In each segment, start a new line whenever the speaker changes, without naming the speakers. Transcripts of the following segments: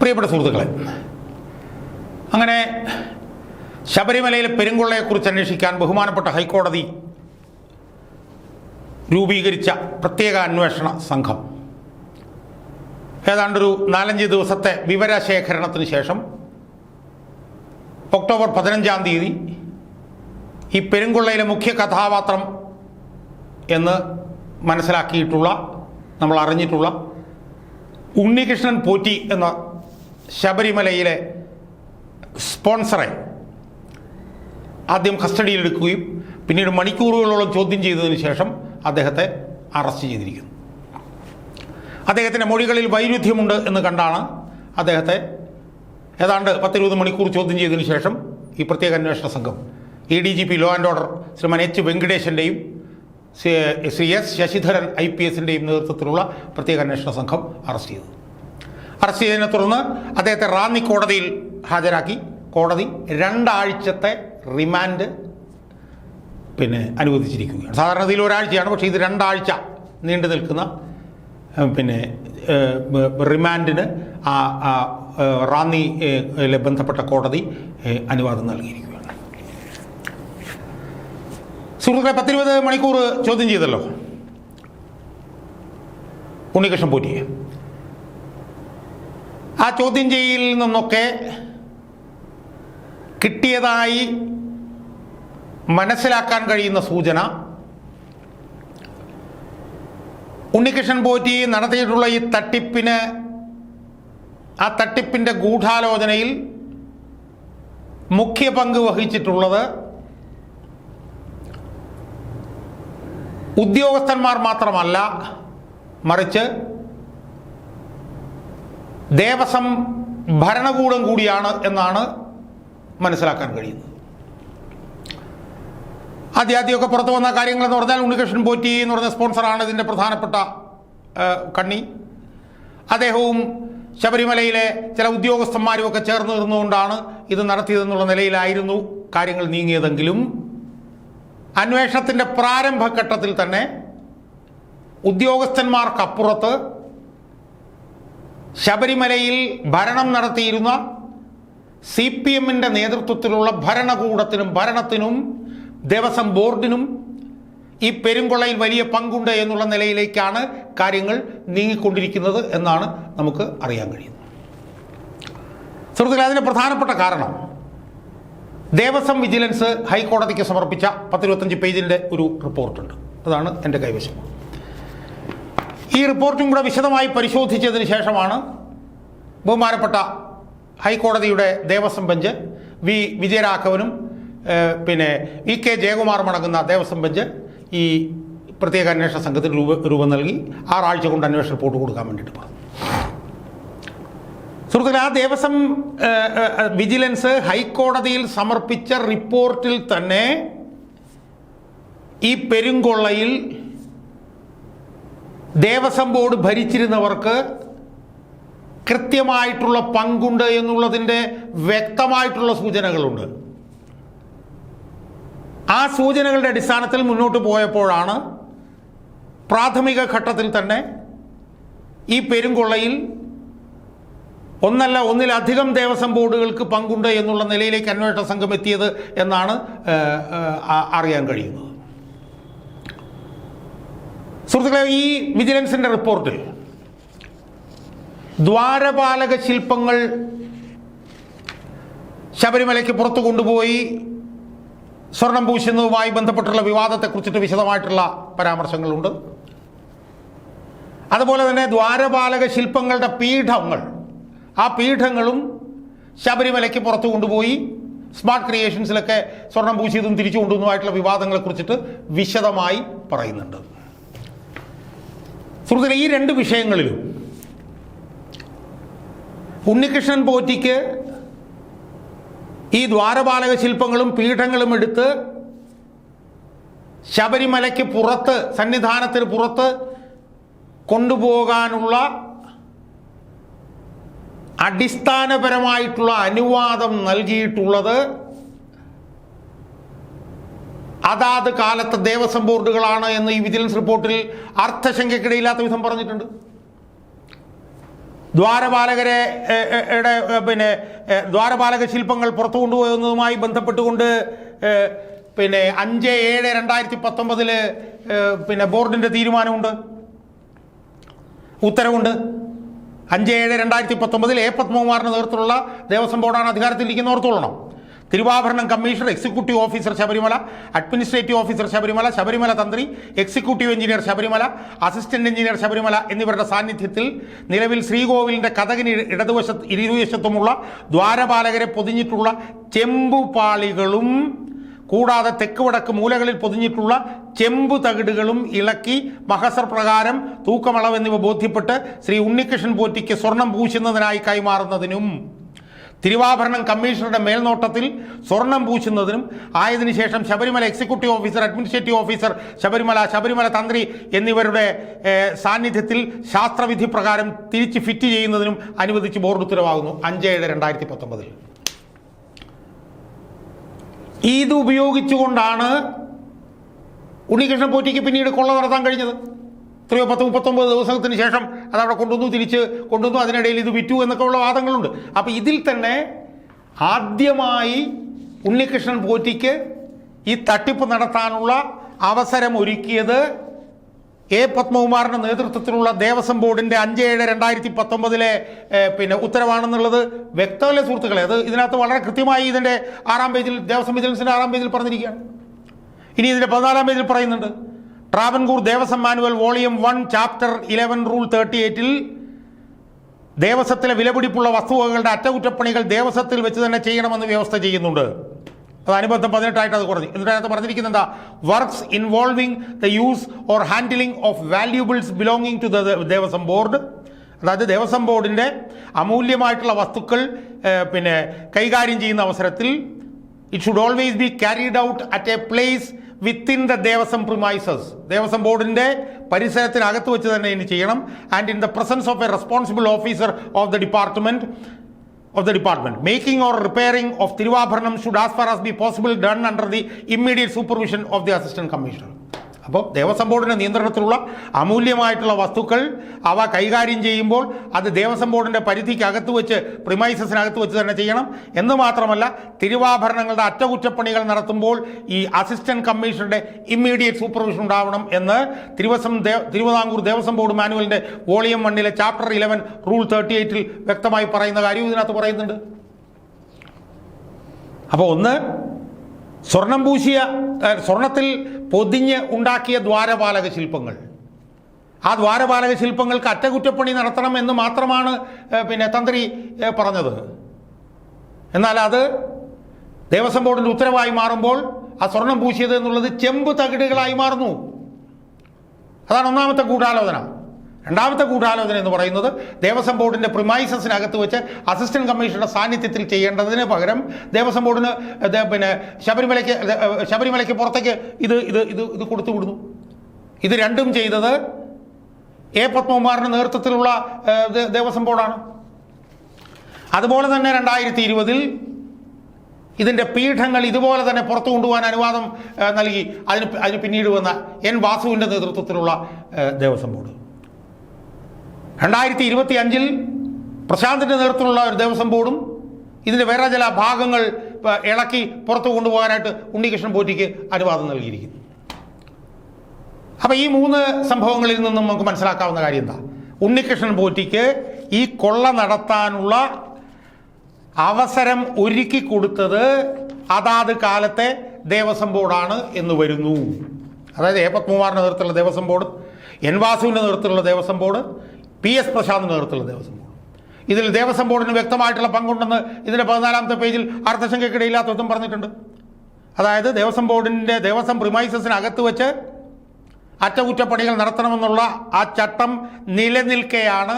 പ്രിയപ്പെട്ട സുഹൃത്തുക്കളെ അങ്ങനെ ശബരിമലയിലെ പെരുങ്കൊള്ളയെക്കുറിച്ച് അന്വേഷിക്കാൻ ബഹുമാനപ്പെട്ട ഹൈക്കോടതി രൂപീകരിച്ച പ്രത്യേക അന്വേഷണ സംഘം. ഏതാണ്ടൊരു നാലഞ്ച് ദിവസത്തെ വിവരശേഖരണത്തിന് ശേഷം ഒക്ടോബർ പതിനഞ്ചാം തീയതി ഈ പെരുങ്കൊള്ളയിലെ മുഖ്യ കഥാപാത്രം എന്ന് മനസ്സിലാക്കിയിട്ടുള്ള നമ്മൾ അറിഞ്ഞിട്ടുള്ള ഉണ്ണികൃഷ്ണൻ പോറ്റി എന്ന ശബരിമലയിലെ സ്പോൺസറെ ആദ്യം കസ്റ്റഡിയിലെടുക്കുകയും പിന്നീട് മണിക്കൂറുകളോളം ചോദ്യം ചെയ്തതിന് ശേഷം അദ്ദേഹത്തെ അറസ്റ്റ് ചെയ്തിരിക്കുന്നു. അദ്ദേഹത്തിന്റെ മൊഴികളിൽ വൈരുദ്ധ്യമുണ്ട് എന്ന് കണ്ടാണ് അദ്ദേഹത്തെ ഏതാണ്ട് പത്തിരുപത് മണിക്കൂർ ചോദ്യം ചെയ്തതിനു ശേഷം ഈ പ്രത്യേക അന്വേഷണ സംഘം A D G P law and order Shriman H വെങ്കടേശന്റെയും Shri S Sasidharan I P എസിന്റെയും നേതൃത്വത്തിലുള്ള പ്രത്യേക അന്വേഷണ സംഘം അറസ്റ്റ് ചെയ്തു. അറസ്റ്റ് ചെയ്തതിനെ തുടർന്ന് അദ്ദേഹത്തെ റാന്നി കോടതിയിൽ ഹാജരാക്കി. കോടതി രണ്ടാഴ്ചത്തെ റിമാൻഡ് പിന്നെ അനുവദിച്ചിരിക്കുകയാണ്. സാധാരണ ഇതിൽ ഒരാഴ്ചയാണ് പക്ഷേ ഇത് രണ്ടാഴ്ച നീണ്ടു നിൽക്കുന്ന പിന്നെ റിമാൻഡിന് ആ റാന്നി ബന്ധപ്പെട്ട കോടതി അനുവാദം നൽകിയിരിക്കുകയാണ്. സുഹൃത്തുക്കളെ പത്തിരുപത് മണിക്കൂർ ചോദ്യം ചെയ്തല്ലോ. ഉണ്ണികൃഷ്ണൻ പോറ്റിയെ. ആ ചോദ്യം ചെയ്യലിൽ നിന്നൊക്കെ കിട്ടിയതായി മനസ്സിലാക്കാൻ കഴിയുന്ന സൂചന. ഉണ്ണികൃഷ്ണൻ പോറ്റി നടത്തിയിട്ടുള്ള ഈ തട്ടിപ്പിന് ആ തട്ടിപ്പിന്റെ ഗൂഢാലോചനയിൽ മുഖ്യ പങ്ക് വഹിച്ചിട്ടുള്ളത് ഉദ്യോഗസ്ഥന്മാർ മാത്രമല്ല മറിച്ച് ദേവസ്വം ഭരണകൂടം കൂടിയാണ് എന്നാണ് മനസ്സിലാക്കാൻ കഴിയുന്നത്. ആദ്യ ആദ്യമൊക്കെ പുറത്തു വന്ന കാര്യങ്ങൾ എന്ന് പറഞ്ഞാൽ ഉണ്ണികൃഷ്ണൻ പോറ്റി എന്ന് പറഞ്ഞ സ്പോൺസറാണ് ഇതിന്റെ പ്രധാനപ്പെട്ട കണ്ണി. അദ്ദേഹവും ശബരിമലയിലെ ചില ഉദ്യോഗസ്ഥന്മാരും ഒക്കെ ചേർന്ന് നിന്നുകൊണ്ടാണ് ഇത് നടത്തിയതെന്നുള്ള നിലയിലായിരുന്നു കാര്യങ്ങൾ നീങ്ങിയതെങ്കിലും അന്വേഷണത്തിന്റെ പ്രാരംഭഘട്ടത്തിൽ തന്നെ ഉദ്യോഗസ്ഥന്മാർക്കപ്പുറത്ത് ശബരിമലയിൽ ഭരണം നടത്തിയിരുന്ന സി പി എമ്മിന്റെ നേതൃത്വത്തിലുള്ള ഭരണകൂടത്തിനും ഭരണത്തിനും ദേവസ്വം ബോർഡിനും ഈ പെരുങ്കൊള്ളയിൽ വലിയ പങ്കുണ്ട് എന്നുള്ള നിലയിലേക്കാണ് കാര്യങ്ങൾ നീങ്ങിക്കൊണ്ടിരിക്കുന്നത് എന്നാണ് നമുക്ക് അറിയാൻ കഴിയുന്നത്. സുഹൃത്തുക്കളെ അതിന് പ്രധാനപ്പെട്ട കാരണം ദേവസ്വം വിജിലൻസ് ഹൈക്കോടതിക്ക് സമർപ്പിച്ച പത്തിരുപത്തഞ്ച് പേജിന്റെ ഒരു റിപ്പോർട്ടുണ്ട്. അതാണ് എന്റെ കൈവശം. ഈ റിപ്പോർട്ടും കൂടെ വിശദമായി പരിശോധിച്ചതിന് ശേഷമാണ് ബഹുമാനപ്പെട്ട ഹൈക്കോടതിയുടെ ദേവസ്വം ബെഞ്ച് വി വിജയരാഘവനും പിന്നെ വി കെ ജയകുമാറും അടങ്ങുന്ന ദേവസ്വം ബെഞ്ച് ഈ പ്രത്യേക അന്വേഷണ സംഘത്തിന് രൂപ രൂപം നൽകി. ആറാഴ്ച കൊണ്ട് അന്വേഷണ റിപ്പോർട്ട് കൊടുക്കാൻ വേണ്ടിയിട്ട് പറഞ്ഞു. സുഹൃത്തുക്കളെ ആ ദേവസ്വം വിജിലൻസ് ഹൈക്കോടതിയിൽ സമർപ്പിച്ച റിപ്പോർട്ടിൽ തന്നെ ഈ പെരുങ്കൊള്ളയിൽ ദേവസ്വം ബോർഡ് ഭരിച്ചിരുന്നവർക്ക് കൃത്യമായിട്ടുള്ള പങ്കുണ്ട് എന്നുള്ളതിന്റെ വ്യക്തമായിട്ടുള്ള സൂചനകളുണ്ട്. ആ സൂചനകളുടെ അടിസ്ഥാനത്തിൽ മുന്നോട്ട് പോയപ്പോഴാണ് പ്രാഥമിക ഘട്ടത്തിൽ തന്നെ ഈ പെരുങ്കൊള്ളയിൽ ഒന്നല്ല ഒന്നിലധികം ദേവസ്വം ബോർഡുകൾക്ക് പങ്കുണ്ട് എന്നുള്ള നിലയിലേക്ക് അന്വേഷണ സംഘം എത്തിയത് എന്നാണ് അറിയാൻ കഴിയുന്നത്. സുഹൃത്തുക്കളെ ഈ വിജിലൻസിന്റെ റിപ്പോർട്ടിൽ ദ്വാരപാലക ശില്പങ്ങൾ ശബരിമലയ്ക്ക് പുറത്തു കൊണ്ടുപോയി സ്വർണം പൂശുന്നതുമായി ബന്ധപ്പെട്ടുള്ള വിവാദത്തെക്കുറിച്ചിട്ട് വിശദമായിട്ടുള്ള പരാമർശങ്ങളുണ്ട്. അതുപോലെ തന്നെ ദ്വാരപാലക ശില്പങ്ങളുടെ പീഠങ്ങൾ ആ പീഠങ്ങളും ശബരിമലയ്ക്ക് പുറത്തു കൊണ്ടുപോയി സ്മാർട്ട് ക്രിയേഷൻസിലൊക്കെ സ്വർണം പൂശിയതും തിരിച്ചു കൊണ്ടുവന്നതുമായിട്ടുള്ള വിവാദങ്ങളെക്കുറിച്ചിട്ട് വിശദമായി പറയുന്നുണ്ട്. സുഹൃത്തുക്കളെ ഈ രണ്ട് വിഷയങ്ങളിലും ഉണ്ണികൃഷ്ണൻ പോറ്റിക്ക് ഈ ദ്വാരപാലക ശില്പങ്ങളും പീഠങ്ങളും എടുത്ത് ശബരിമലയ്ക്ക് പുറത്ത് സന്നിധാനത്തിന് പുറത്ത് കൊണ്ടുപോകാനുള്ള അടിസ്ഥാനപരമായിട്ടുള്ള അനുവാദം നൽകിയിട്ടുള്ളത് അതാത് കാലത്തെ ദേവസ്വം ബോർഡുകളാണ് എന്ന് ഈ വിജിലൻസ് റിപ്പോർട്ടിൽ അർത്ഥശങ്കയ്ക്കിടയില്ലാത്ത വിധം പറഞ്ഞിട്ടുണ്ട്. ദ്വാരപാലകരെ പിന്നെ ദ്വാരപാലക ശില്പങ്ങൾ പുറത്തു കൊണ്ടുപോകുന്നതുമായി ബന്ധപ്പെട്ടുകൊണ്ട് പിന്നെ അഞ്ച് ഏഴ് രണ്ടായിരത്തി പത്തൊമ്പതിൽ പിന്നെ ബോർഡിന്റെ തീരുമാനമുണ്ട്. ഉത്തരവുണ്ട്. അഞ്ച് ഏഴ് രണ്ടായിരത്തി പത്തൊമ്പതിൽ എ പത്മകുമാറിന്റെ നേതൃത്വത്തിലുള്ള ദേവസ്വം ബോർഡാണ് അധികാരത്തിലിരിക്കുന്ന ഓർത്തോളണം തിരുവാഭരണം commissioner executive officer Sabarimala administrative officer Sabarimala Sabarimala തന്ത്രി executive engineer Sabarimala assistant engineer Sabarimala എന്നിവരുടെ സാന്നിധ്യത്തിൽ നിലവിൽ ശ്രീകോവിലിന്റെ കഥകിന് ഇടതുവശത്ത് ഇരുവശത്തുമുള്ള ദ്വാരപാലകരെ പൊതിഞ്ഞിട്ടുള്ള ചെമ്പുപാളികളും കൂടാതെ തെക്ക് വടക്ക് മൂലകളിൽ പൊതിഞ്ഞിട്ടുള്ള ചെമ്പു തകിടുകളും ഇളക്കി മഹസർ പ്രകാരം തൂക്കമളവ് എന്നിവ ബോധ്യപ്പെട്ട് ശ്രീ ഉണ്ണികൃഷ്ണൻ പോറ്റിക്ക് സ്വർണം പൂശുന്നതിനായി കൈമാറുന്നതിനും തിരുവാഭരണം കമ്മീഷണറുടെ മേൽനോട്ടത്തിൽ സ്വർണം പൂശുന്നതിനും ആയതിനു ശേഷം Sabarimala executive officer administrative officer Sabarimala Sabarimala തന്ത്രി എന്നിവരുടെ സാന്നിധ്യത്തിൽ ശാസ്ത്രവിധി പ്രകാരം തിരിച്ച് ഫിറ്റ് ചെയ്യുന്നതിനും അനുവദിച്ച് ബോർഡ് ഉത്തരവാകുന്നു. അഞ്ച് ഏഴ് രണ്ടായിരത്തി പത്തൊമ്പതിൽ ഇത് ഉപയോഗിച്ചുകൊണ്ടാണ് ഉണ്ണികൃഷ്ണൻ പോറ്റിക്ക് പിന്നീട് കൊള്ള നടത്താൻ കഴിഞ്ഞത്. എത്രയോ പത്ത് മുപ്പത്തൊമ്പത് ദിവസത്തിന് ശേഷം അതവിടെ കൊണ്ടുവന്നു തിരിച്ച് കൊണ്ടുവന്നു അതിനിടയിൽ ഇത് വിറ്റു എന്നൊക്കെ ഉള്ള വാദങ്ങളുണ്ട്. അപ്പോൾ ഇതിൽ തന്നെ ആദ്യമായി ഉണ്ണികൃഷ്ണൻ പോറ്റിക്ക് ഈ തട്ടിപ്പ് നടത്താനുള്ള അവസരം ഒരുക്കിയത് എ പത്മകുമാറിന്റെ നേതൃത്വത്തിലുള്ള ദേവസ്വം ബോർഡിന്റെ അഞ്ച് ഏഴ് രണ്ടായിരത്തി പത്തൊമ്പതിലെ പിന്നെ ഉത്തരവാണെന്നുള്ളത് വ്യക്തമല്ലേ സുഹൃത്തുക്കളെ? അത് ഇതിനകത്ത് വളരെ കൃത്യമായി ഇതിന്റെ ആറാം പേജിൽ ദേവസ്വം വിജിലൻസിന്റെ ആറാം പേജിൽ പറഞ്ഞിരിക്കുകയാണ്. ഇനി ഇതിന്റെ പതിനാലാം പേജിൽ പറയുന്നുണ്ട്. Travancore Devaswom manual volume one chapter eleven rule thirty എയ്റ്റിൽ ദേവസ്വത്തിലെ വിലപിടിപ്പുള്ള വസ്തുവകകളുടെ അറ്റകുറ്റപ്പണികൾ ദേവസ്വത്തിൽ വെച്ച് തന്നെ ചെയ്യണമെന്ന് വ്യവസ്ഥ ചെയ്യുന്നുണ്ട്. അത് അനുബന്ധം പതിനെട്ടായിട്ട് അത് കുറഞ്ഞു. എന്നിട്ട് അതിനകത്ത് പറഞ്ഞിരിക്കുന്നത് എന്താ? Works involving the use or handling of valuables belonging to the Devaswom board. അതായത് ദേവസ്വം ബോർഡിന്റെ അമൂല്യമായിട്ടുള്ള വസ്തുക്കൾ പിന്നെ കൈകാര്യം ചെയ്യുന്ന അവസരത്തിൽ it should always be carried out at a place within the Devaswom premises Devaswom ബോർഡിന്റെ പരിസരത്തിനകത്ത് വെച്ച് തന്നെ ഇനി ചെയ്യണം and in the presence of a responsible officer of the department of the department. Making or repairing of Tiruvabharanam should as far as be possible done under the immediate supervision of the assistant commissioner. അപ്പോൾ ദേവസ്വം ബോർഡിന്റെ നിയന്ത്രണത്തിലുള്ള അമൂല്യമായിട്ടുള്ള വസ്തുക്കൾ അവ കൈകാര്യം ചെയ്യുമ്പോൾ അത് ദേവസ്വം ബോർഡിന്റെ പരിധിക്കകത്ത് വെച്ച് പ്രിമൈസസിനകത്ത് വെച്ച് തന്നെ ചെയ്യണം. എന്ന് മാത്രമല്ല തിരുവാഭരണങ്ങളുടെ അറ്റകുറ്റപ്പണികൾ നടത്തുമ്പോൾ ഈ അസിസ്റ്റന്റ് കമ്മീഷണറുടെ ഇമ്മീഡിയറ്റ് സൂപ്പർവിഷൻ ഉണ്ടാവണം എന്ന് തിരുവസം തിരുവിതാംകൂർ ദേവസ്വം ബോർഡ് മാനുവലിന്റെ വോളിയം വണ്ണിലെ ചാപ്റ്റർ ഇലവൻ റൂൾ തേർട്ടി എയ്റ്റിൽ വ്യക്തമായി പറയുന്ന കാര്യവും ഇതിനകത്ത് പറയുന്നുണ്ട്. അപ്പോൾ ഒന്ന് സ്വർണം പൂശിയ സ്വർണത്തിൽ പൊതിഞ്ഞ് ഉണ്ടാക്കിയ ദ്വാരപാലക ശില്പങ്ങൾ. ആ ദ്വാരപാലക ശില്പങ്ങൾക്ക് അറ്റകുറ്റപ്പണി നടത്തണം എന്ന് മാത്രമാണ് പിന്നെ തന്ത്രി പറഞ്ഞത്. എന്നാൽ അത് ദേവസ്വം ബോർഡിന്റെ ഉത്തരവായി മാറുമ്പോൾ ആ സ്വർണം പൂശിയത് എന്നുള്ളത് ചെമ്പ് തകിടുകളായി മാറുന്നു. അതാണ് ഒന്നാമത്തെ ഗൂഢാലോചന. രണ്ടാമത്തെ ഗൂഢാലോചന എന്ന് പറയുന്നത് ദേവസ്വം ബോർഡിന്റെ പ്രിമൈസസിനകത്ത് വെച്ച് അസിസ്റ്റന്റ് കമ്മീഷണറുടെ സാന്നിധ്യത്തിൽ ചെയ്യേണ്ടതിന് പകരം ദേവസ്വം ബോർഡിന് പിന്നെ ശബരിമലയ്ക്ക് ശബരിമലയ്ക്ക് പുറത്തേക്ക് ഇത് ഇത് ഇത് ഇത് കൊടുത്തു വിടുന്നു. ഇത് രണ്ടും ചെയ്തത് എ പത്മകുമാറിന്റെ നേതൃത്വത്തിലുള്ള ദേവസ്വം ബോർഡാണ്. അതുപോലെ തന്നെ രണ്ടായിരത്തി ഇരുപതിൽ ഇതിന്റെ പീഠങ്ങൾ ഇതുപോലെ തന്നെ പുറത്തു കൊണ്ടുപോകാൻ അനുവാദം നൽകി. അതിന് അതിന് പിന്നീട് വന്ന എൻ വാസുവിന്റെ നേതൃത്വത്തിലുള്ള ദേവസ്വം ബോർഡ്. രണ്ടായിരത്തി ഇരുപത്തി അഞ്ചിൽ പ്രശാന്തിന്റെ നേതൃത്വത്തിലുള്ള ഒരു ദേവസ്വം ബോർഡും ഇതിന്റെ വേറെ ചില ഭാഗങ്ങൾ ഇളക്കി പുറത്തു കൊണ്ടുപോകാനായിട്ട് ഉണ്ണികൃഷ്ണൻ പോറ്റിക്ക് അനുവാദം നൽകിയിരിക്കുന്നു. അപ്പം ഈ മൂന്ന് സംഭവങ്ങളിൽ നിന്നും നമുക്ക് മനസ്സിലാക്കാവുന്ന കാര്യം എന്താ? ഉണ്ണികൃഷ്ണൻ പോറ്റിക്ക് ഈ കൊള്ള നടത്താനുള്ള അവസരം ഒരുക്കി കൊടുത്തത് അതാത് കാലത്തെ ദേവസ്വം ബോർഡാണ് എന്ന് വരുന്നു. അതായത് എ പത്മകുമാറിന്റെ നേതൃത്വത്തിലുള്ള ദേവസ്വം ബോർഡ് എൻ വാസുവിന്റെ നേതൃത്വത്തിലുള്ള Devaswom board P S Prashant നേതൃത്വത്തിലുള്ള ദേവസ്വം ബോർഡ്. ഇതിൽ ദേവസ്വം ബോർഡിന് വ്യക്തമായിട്ടുള്ള പങ്കുണ്ടെന്ന് ഇതിന്റെ പതിനാലാമത്തെ പേജിൽ അർത്ഥശങ്കയ്ക്കിടയില്ലാത്തതും പറഞ്ഞിട്ടുണ്ട്. അതായത് ദേവസ്വം ബോർഡിന്റെ ദേവസ്വം പ്രിമൈസസിനകത്ത് വെച്ച് അറ്റകുറ്റപ്പണികൾ നടത്തണമെന്നുള്ള ആ ചട്ടം നിലനിൽക്കെയാണ്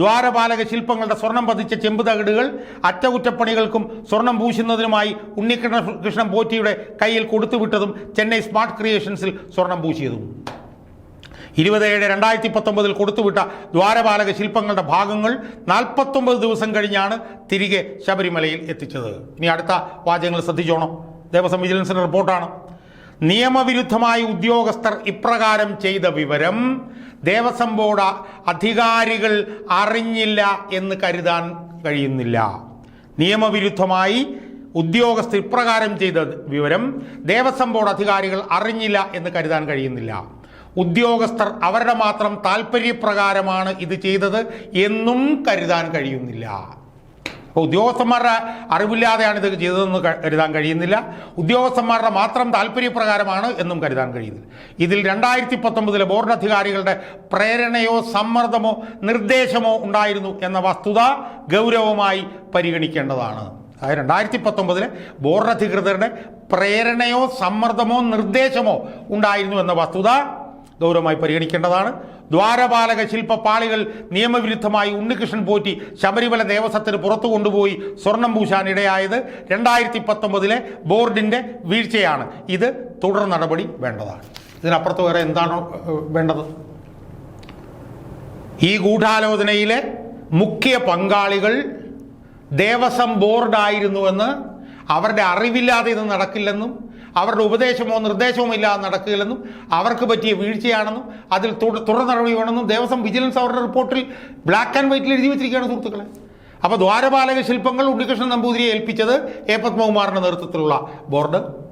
ദ്വാരപാലക ശില്പങ്ങളുടെ സ്വർണം പതിച്ച ചെമ്പ് തകിടുകൾ അറ്റകുറ്റപ്പണികൾക്കും സ്വർണം പൂശുന്നതിനുമായി ഉണ്ണികൃഷ്ണ കൃഷ്ണൻ പോറ്റിയുടെ കയ്യിൽ കൊടുത്തുവിട്ടതും ചെന്നൈ സ്മാർട്ട് ക്രിയേഷൻസിൽ സ്വർണം പൂശിയതും. ഇരുപത് ഏഴ് രണ്ടായിരത്തി പത്തൊമ്പതിൽ കൊടുത്തുവിട്ട ദ്വാരപാലക ശില്പങ്ങളുടെ ഭാഗങ്ങൾ നാൽപ്പത്തൊമ്പത് ദിവസം കഴിഞ്ഞാണ് തിരികെ ശബരിമലയിൽ എത്തിച്ചത്. ഇനി അടുത്ത വാചകങ്ങൾ ശ്രദ്ധിച്ചോണം. ദേവസ്വം വിജിലൻസിന്റെ റിപ്പോർട്ടാണ്. നിയമവിരുദ്ധമായി ഉദ്യോഗസ്ഥർ ഇപ്രകാരം ചെയ്ത വിവരം ദേവസ്വം ബോർഡ് അധികാരികൾ അറിഞ്ഞില്ല എന്ന് കരുതാൻ കഴിയുന്നില്ല. നിയമവിരുദ്ധമായി ഉദ്യോഗസ്ഥർ ഇപ്രകാരം ചെയ്ത വിവരം ദേവസ്വം ബോർഡ് അധികാരികൾ അറിഞ്ഞില്ല എന്ന് കരുതാൻ കഴിയുന്നില്ല. ഉദ്യോഗസ്ഥർ അവരുടെ മാത്രം താല്പര്യപ്രകാരമാണ് ഇത് ചെയ്തത് എന്നും കരുതാൻ കഴിയുന്നില്ല. അപ്പോൾ ഉദ്യോഗസ്ഥന്മാരുടെ അറിവില്ലാതെയാണ് ഇത് ചെയ്തതെന്ന് കരുതാൻ കഴിയുന്നില്ല. ഉദ്യോഗസ്ഥന്മാരുടെ മാത്രം താല്പര്യപ്രകാരമാണ് എന്നും കരുതാൻ കഴിയുന്നില്ല. ഇതിൽ രണ്ടായിരത്തി പത്തൊമ്പതിലെ ബോർഡ് അധികാരികളുടെ പ്രേരണയോ സമ്മർദ്ദമോ നിർദ്ദേശമോ ഉണ്ടായിരുന്നു എന്ന വസ്തുത ഗൗരവമായി പരിഗണിക്കേണ്ടതാണ്. അതായത് രണ്ടായിരത്തി പത്തൊമ്പതിലെ ബോർഡ് അധികൃതരുടെ പ്രേരണയോ സമ്മർദ്ദമോ നിർദ്ദേശമോ ഉണ്ടായിരുന്നു എന്ന വസ്തുത ഗൗരവമായി പരിഗണിക്കേണ്ടതാണ്. ദ്വാരപാലക ശില്പപാളികൾ നിയമവിരുദ്ധമായി ഉണ്ണികൃഷ്ണൻ പോറ്റി ശബരിമല ദേവസ്വത്തിന് പുറത്തു കൊണ്ടുപോയി സ്വർണം പൂശാൻ ഇടയായത് രണ്ടായിരത്തി പത്തൊമ്പതിലെ ബോർഡിന്റെ വീഴ്ചയാണ്. ഇത് തുടർ നടപടി വേണ്ടതാണ്. ഇതിനപ്പുറത്ത് വേറെ എന്താണോ വേണ്ടത്? ഈ ഗൂഢാലോചനയിലെ മുഖ്യ പങ്കാളികൾ ദേവസ്വം ബോർഡായിരുന്നുവെന്ന് അവരുടെ അറിവില്ലാതെ ഇത് നടക്കില്ലെന്നും അവരുടെ ഉപദേശമോ നിർദ്ദേശമോ ഇല്ലാതെ നടക്കുകയില്ലെന്നും അവർക്ക് പറ്റിയ വീഴ്ചയാണെന്നും അതിൽ തുട- തുടർ നടപടി വേണമെന്നും ദേവസ്വം വിജിലൻസ് അവരുടെ റിപ്പോർട്ടിൽ ബ്ലാക്ക് ആൻഡ് വൈറ്റിൽ എഴുതി വെച്ചിരിക്കുകയാണ് സുഹൃത്തുക്കളെ. അപ്പോൾ ദ്വാരപാലക ശില്പങ്ങൾ ഉണ്ണികൃഷ്ണൻ നമ്പൂതിരിയെ ഏൽപ്പിച്ചത് എ പത്മകുമാറിന്റെ നേതൃത്വത്തിലുള്ള ബോർഡ്.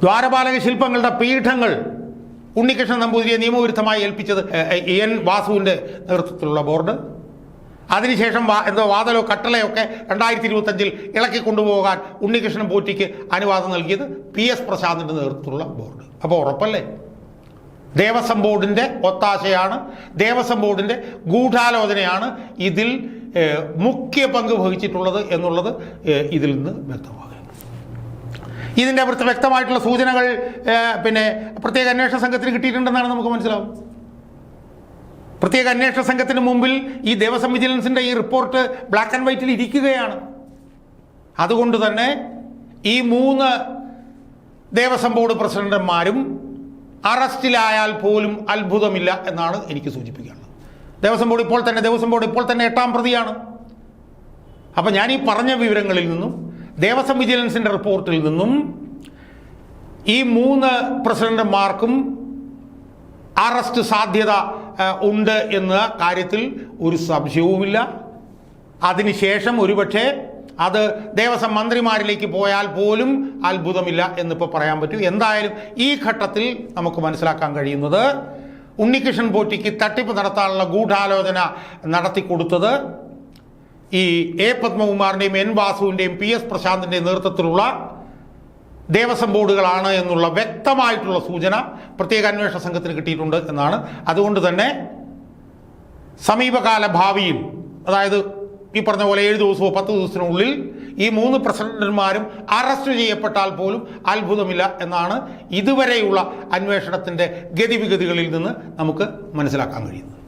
ദ്വാരപാലക ശില്പങ്ങളുടെ പീഠങ്ങൾ ഉണ്ണികൃഷ്ണൻ നമ്പൂതിരിയെ നിയമവിരുദ്ധമായി ഏൽപ്പിച്ചത് എൻ വാസുവിന്റെ നേതൃത്വത്തിലുള്ള ബോർഡ്. അതിനുശേഷം വാ എന്തോ വാതലോ കട്ടളയോ ഒക്കെ രണ്ടായിരത്തി ഇരുപത്തഞ്ചിൽ ഇളക്കി കൊണ്ടുപോകാൻ ഉണ്ണികൃഷ്ണൻ പോറ്റിക്ക് അനുവാദം നൽകിയത് പി എസ് പ്രശാന്തിന്റെ നേതൃത്വത്തിലുള്ള ബോർഡ്. അപ്പോൾ ഉറപ്പല്ലേ? ദേവസ്വം ബോർഡിന്റെ ഒത്താശയാണ് ദേവസ്വം ബോർഡിന്റെ ഗൂഢാലോചനയാണ് ഇതിൽ മുഖ്യ പങ്ക് വഹിച്ചിട്ടുള്ളത് എന്നുള്ളത് ഇതിൽ നിന്ന് വ്യക്തമാകുന്നു ഇതിന്റെ വ്യക്തമായിട്ടുള്ള സൂചനകൾ പിന്നെ പ്രത്യേക അന്വേഷണ സംഘത്തിന് കിട്ടിയിട്ടുണ്ടെന്നാണ് നമുക്ക് മനസ്സിലാവും പ്രത്യേക അന്വേഷണ സംഘത്തിന് മുമ്പിൽ ഈ ദേവസ്വം വിജിലൻസിന്റെ ഈ റിപ്പോർട്ട് ബ്ലാക്ക് ആൻഡ് വൈറ്റിൽ ഇരിക്കുകയാണ്. അതുകൊണ്ട് തന്നെ ഈ മൂന്ന് ദേവസ്വം ബോർഡ് പ്രസിഡന്റന്മാരും അറസ്റ്റിലായാൽ പോലും അത്ഭുതമില്ല എന്നാണ് എനിക്ക് സൂചിപ്പിക്കാനുള്ളത്. ദേവസ്വം ബോർഡ് ഇപ്പോൾ തന്നെ ദേവസ്വം ബോർഡ് ഇപ്പോൾ തന്നെ എട്ടാം പ്രതിയാണ്. അപ്പം ഞാൻ ഈ പറഞ്ഞ വിവരങ്ങളിൽ നിന്നും ദേവസ്വം വിജിലൻസിന്റെ റിപ്പോർട്ടിൽ നിന്നും ഈ മൂന്ന് പ്രസിഡന്റുമാർക്കും അറസ്റ്റ് സാധ്യത ഉണ്ട് എന്ന കാര്യത്തിൽ ഒരു സംശയവുമില്ല. അതിനുശേഷം ഒരുപക്ഷെ അത് ദേവസ്വം മന്ത്രിമാരിലേക്ക് പോയാൽ പോലും അത്ഭുതമില്ല എന്നിപ്പോൾ പറയാൻ പറ്റും. എന്തായാലും ഈ ഘട്ടത്തിൽ നമുക്ക് മനസ്സിലാക്കാൻ കഴിയുന്നത് ഉണ്ണികൃഷ്ണൻ പോറ്റിക്ക് തട്ടിപ്പ് നടത്താനുള്ള ഗൂഢാലോചന നടത്തി കൊടുത്തത് ഈ എ പത്മകുമാറിന്റെയും എൻ വാസുവിന്റെയും പി എസ് പ്രശാന്തിന്റെയും നേതൃത്വത്തിലുള്ള ദേവസ്വം ബോർഡുകളാണ് എന്നുള്ള വ്യക്തമായിട്ടുള്ള സൂചന പ്രത്യേക അന്വേഷണ സംഘത്തിന് കിട്ടിയിട്ടുണ്ട് എന്നാണ്. അതുകൊണ്ട് തന്നെ സമീപകാല ഭാവിയിൽ അതായത് ഈ പറഞ്ഞ പോലെ ഏഴ് ദിവസമോ പത്ത് ദിവസത്തിനുള്ളിൽ ഈ മൂന്ന് പ്രസിഡന്റുമാരും അറസ്റ്റ് ചെയ്യപ്പെട്ടാൽ പോലും അത്ഭുതമില്ല എന്നാണ് ഇതുവരെയുള്ള അന്വേഷണത്തിന്റെ ഗതിവിഗതികളിൽ നിന്ന് നമുക്ക് മനസ്സിലാക്കാൻ കഴിയുന്നത്.